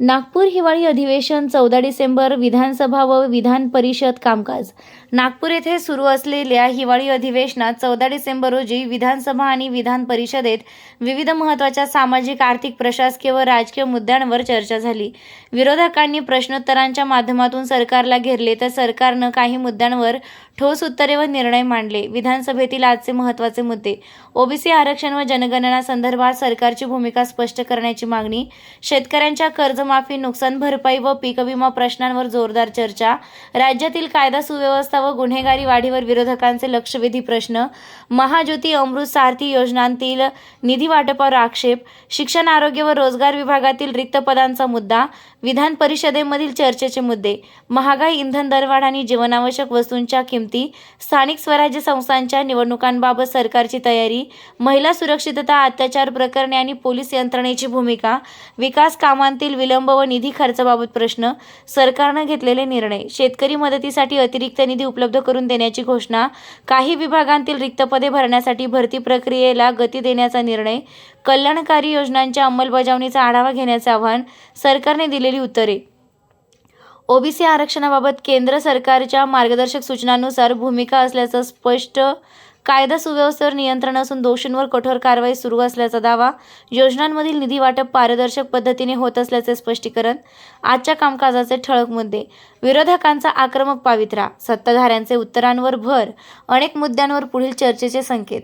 नागपूर हिवाळी अधिवेशन चौदा डिसेंबर विधानसभा व विधान परिषद कामकाज. नागपूर येथे सुरू असलेल्या हिवाळी अधिवेशनात चौदा डिसेंबर रोजी विधानसभा आणि विधान परिषदेत विविध महत्त्वाच्या सामाजिक आर्थिक प्रशासकीय व राजकीय मुद्द्यांवर चर्चा झाली. विरोधकांनी प्रश्नोत्तरांच्या माध्यमातून सरकारला घेरले तर सरकारनं काही मुद्द्यांवर ठोस उत्तरे व निर्णय मांडले. विधानसभेतील आजचे महत्त्वाचे मुद्दे. ओबीसी आरक्षण व जनगणना संदर्भात सरकारची भूमिका स्पष्ट करण्याची मागणी. शेतकऱ्यांच्या कर्ज कर्जमाफी नुकसान भरपाई व पीक विमा प्रश्नांवर जोरदार चर्चा. राज्यातील कायदा सुव्यवस्था व गुन्हेगारी वाढीवर विरोधकांचे लक्षवेधी प्रश्न. महाज्योती अमृत सारथी योजनांतील निधी वाटपावर आक्षेप. शिक्षण आरोग्य व रोजगार विभागातील रिक्त पदांचा मुद्दा. विधान परिषदेमधील चर्चेचे मुद्दे. महागाई इंधन दरवाढ आणि जीवनावश्यक वस्तूंच्या किमती. स्थानिक स्वराज्य संस्थांच्या निवडणुकांबाबत सरकारची तयारी. महिला सुरक्षितता अत्याचार प्रकरणे आणि पोलीस यंत्रणेची भूमिका. विकास कामांतील विलंब विलंब व निधी खर्चाबाबत प्रश्न सरकारनं घेतलेले निर्णय शेतकरी मदतीसाठी अतिरिक्त निधी उपलब्ध करून देण्याची घोषणा काही विभागांतील रिक्त पदे भरण्यासाठी भरती प्रक्रियेला गती देण्याचा निर्णय कल्याणकारी योजनांच्या अंमलबजावणीचा आढावा घेण्याचे आव्हान सरकारने दिलेली उत्तरे. ओबीसी आरक्षणाबाबत केंद्र सरकारच्या मार्गदर्शक सूचनांनुसार भूमिका असल्याचं स्पष्ट कायदा सुव्यवस्थेवर नियंत्रण असून दोषींवर कठोर कारवाई सुरू असल्याचा दावा योजनांमधील निधी वाटप पारदर्शक पद्धतीने होत असल्याचे स्पष्टीकरण आजच्या कामकाजाचे ठळक मुद्दे विरोधकांचा आक्रमक पावित्रा सत्ताधाऱ्यांचे उत्तरांवर भर अनेक मुद्द्यांवर पुढील चर्चेचे संकेत.